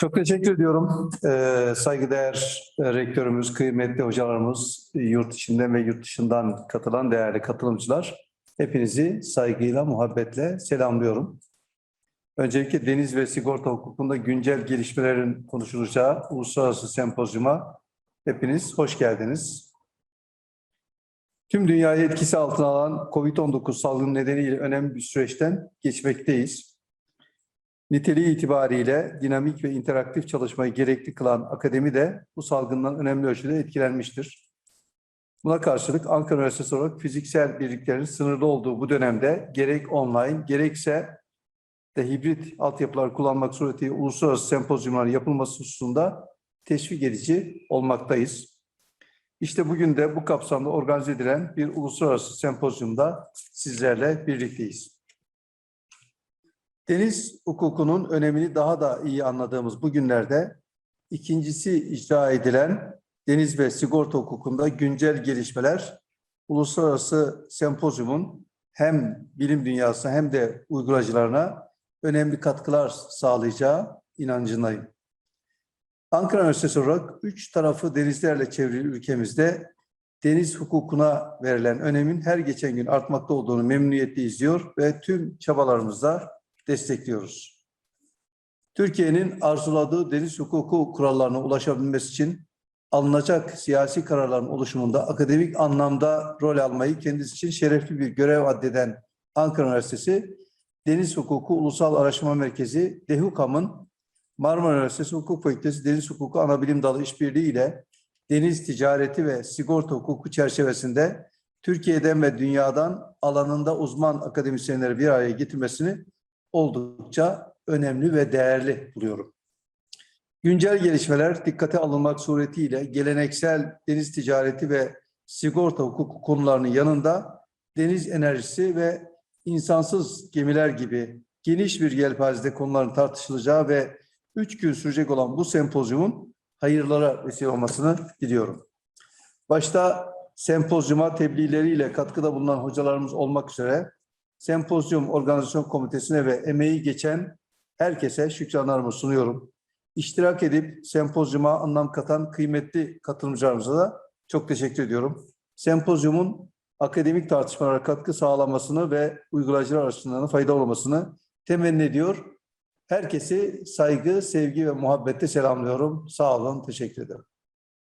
Çok teşekkür ediyorum. Ee, saygıdeğer e, rektörümüz, kıymetli hocalarımız, yurt içinden ve yurt dışından katılan değerli katılımcılar. Hepinizi saygıyla, muhabbetle selamlıyorum. Öncelikle deniz ve sigorta hukukunda güncel gelişmelerin konuşulacağı uluslararası sempozyuma hepiniz hoş geldiniz. Tüm dünyayı etkisi altına alan COVID-19 salgını nedeniyle önemli bir süreçten geçmekteyiz. Niteliği itibariyle dinamik ve interaktif çalışmayı gerekli kılan akademi de bu salgından önemli ölçüde etkilenmiştir. Buna karşılık Ankara Üniversitesi olarak fiziksel birliklerin sınırlı olduğu bu dönemde gerek online gerekse de hibrit altyapılar kullanmak suretiyle uluslararası sempozyumların yapılması hususunda teşvik edici olmaktayız. İşte bugün de bu kapsamda organize edilen bir uluslararası sempozyumda sizlerle birlikteyiz. Deniz hukukunun önemini daha da iyi anladığımız bu günlerde ikincisi icra edilen deniz ve sigorta hukukunda güncel gelişmeler uluslararası sempozyumun hem bilim dünyasına hem de uygulayıcılarına önemli katkılar sağlayacağı inancındayım. Ankara Üniversitesi olarak üç tarafı denizlerle çevrili ülkemizde deniz hukukuna verilen önemin her geçen gün artmakta olduğunu memnuniyetle izliyor ve tüm çabalarımızla destekliyoruz. Türkiye'nin arzuladığı deniz hukuku kurallarına ulaşabilmesi için alınacak siyasi kararların oluşumunda akademik anlamda rol almayı kendisi için şerefli bir görev addeden Ankara Üniversitesi, Deniz Hukuku Ulusal Araştırma Merkezi, DEHUKAM'ın Marmara Üniversitesi Hukuk Fakültesi Deniz Hukuku Anabilim Dalı işbirliği ile deniz ticareti ve sigorta hukuku çerçevesinde Türkiye'den ve dünyadan alanında uzman akademisyenleri bir araya getirmesini oldukça önemli ve değerli buluyorum. Güncel gelişmeler dikkate alınmak suretiyle geleneksel deniz ticareti ve sigorta hukuku konularının yanında deniz enerjisi ve insansız gemiler gibi geniş bir yelpazede konuların tartışılacağı ve üç gün sürecek olan bu sempozyumun hayırlara vesile olmasını diliyorum. Başta sempozyuma tebliğleriyle katkıda bulunan hocalarımız olmak üzere sempozyum organizasyon komitesine ve emeği geçen herkese şükranlarımı sunuyorum. İştirak edip sempozyuma anlam katan kıymetli katılımcılarımıza da çok teşekkür ediyorum. Sempozyumun akademik tartışmalara katkı sağlamasını ve uygulayıcılar açısından faydalı olmasını temenni ediyor. Herkesi saygı, sevgi ve muhabbetle selamlıyorum. Sağ olun, teşekkür ederim.